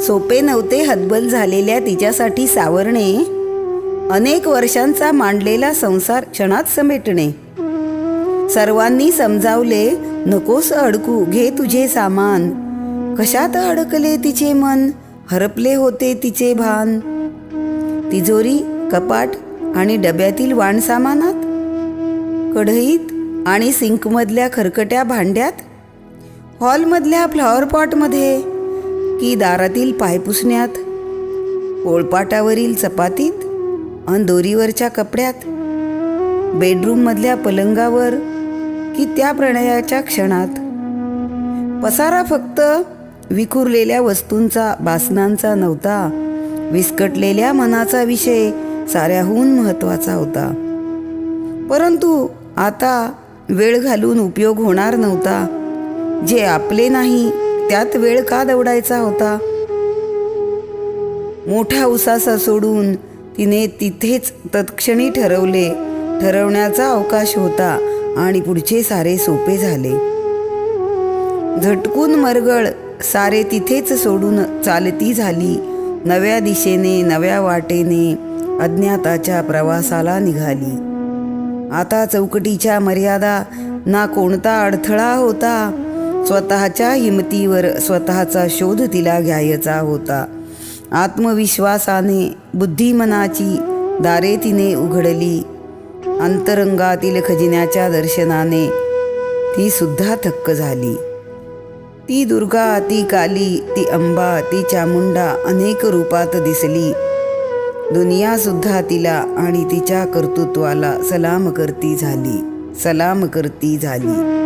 सोपे नव्हते हतबल झालेल्या तिच्यासाठी सावरणे अनेक वर्षांचा मांडलेला संसार क्षणात समेटणे. सर्वांनी समजावले नकोस अडकू घे तुझे सामान. कशात अडकले तिचे मन? हरपले होते तिचे भान. तिजोरी कपाट आणि डब्यातील वाणसामानात? कढईत आणि सिंकमधल्या खरकट्या भांड्यात? हॉलमधल्या फ्लॉवर पॉटमध्ये की दारातील पायपुसण्यात पोळपाटावरील चपातीत अन दोरीवरच्या कपड्यात बेडरूममधल्या पलंगावर की त्या प्रणयाच्या क्षणात. पसारा फक्त विखुरलेल्या वस्तूंचा बासनांचा नव्हता विस्कटलेल्या मनाचा विषय साऱ्याहून महत्त्वाचा होता. परंतु आता वेळ घालून उपयोग होणार नव्हता. जे आपले नाही त्यात वेळ का दवडायचा होता? मोठा उसासा सोडून तिने तिथेच तत्क्षणी ठरवले. ठरवण्याचा अवकाश होता आणि पुढचे सारे सोपे झाले. झटकून मरगळ सारे तिथेच सोडून चालती झाली. नव्या दिशेने नव्या वाटेने अज्ञाताच्या प्रवासाला निघाली. आता चौकटीच्या मर्यादा ना कोणता अडथळा होता स्वतःच्या हिमतीवर स्वतःचा शोध तिला घ्यायचा होता. आत्मविश्वासाने बुद्धिमनाची दारे तिने उघडली. अंतरंगातील खजिन्याच्या दर्शनाने ती सुद्धा थक्क झाली. ती दुर्गा ती काली ती अंबा ती चामुंडा अनेक रूपात दिसली. दुनिया सुद्धा तिला आणि तिच्या कर्तृत्वाला सलाम करती झाली. सलाम करती झाली.